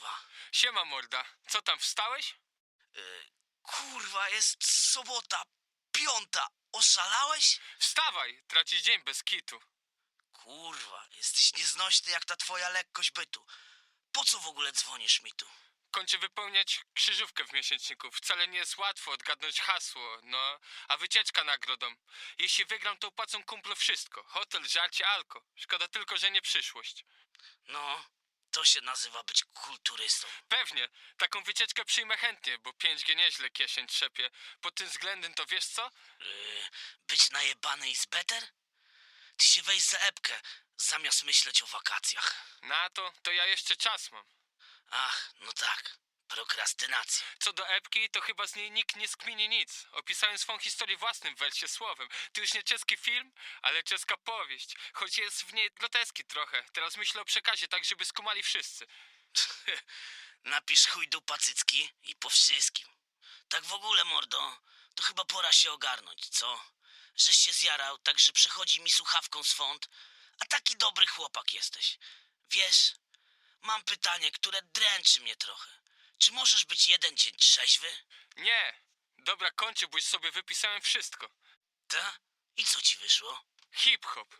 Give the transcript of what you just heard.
kurwa. Siema morda, co tam wstałeś? Y, kurwa, jest sobota, piąta. Oszalałeś? Wstawaj, tracisz dzień bez kitu. Kurwa, jesteś nieznośny jak ta twoja lekkość bytu. Po co w ogóle dzwonisz mi tu? Kończę wypełniać krzyżówkę w miesięczniku. Wcale nie jest łatwo odgadnąć hasło, no, a wycieczka nagrodą. Jeśli wygram, to opłacą kumplu wszystko. Hotel, żarcie, alko. Szkoda tylko, że nie przyszłość. No, to się nazywa być kulturystą. Pewnie, taką wycieczkę przyjmę chętnie, bo 5G nieźle kieszeń trzepie. Pod tym względem to wiesz co? Yy, być najebany is better? Ty się weź za epkę, zamiast myśleć o wakacjach. Na to, to ja jeszcze czas mam. Ach, no tak, prokrastynacja. Co do epki, to chyba z niej nikt nie skminie nic. Opisałem swą historię własnym wersie słowem. To już nie czeski film, ale czeska powieść. Choć jest w niej groteski trochę. Teraz myślę o przekazie, tak żeby skumali wszyscy. Napisz chuj dupa cycki i po wszystkim. Tak w ogóle, mordo, to chyba pora się ogarnąć, co? Żeś się zjarał, tak że przechodzi mi słuchawką font, a taki dobry chłopak jesteś. Wiesz, mam pytanie, które dręczy mnie trochę. Czy możesz być jeden dzień trzeźwy? Nie! Dobra, kończę, bo już sobie wypisałem wszystko. Ta? I co ci wyszło? Hip-hop.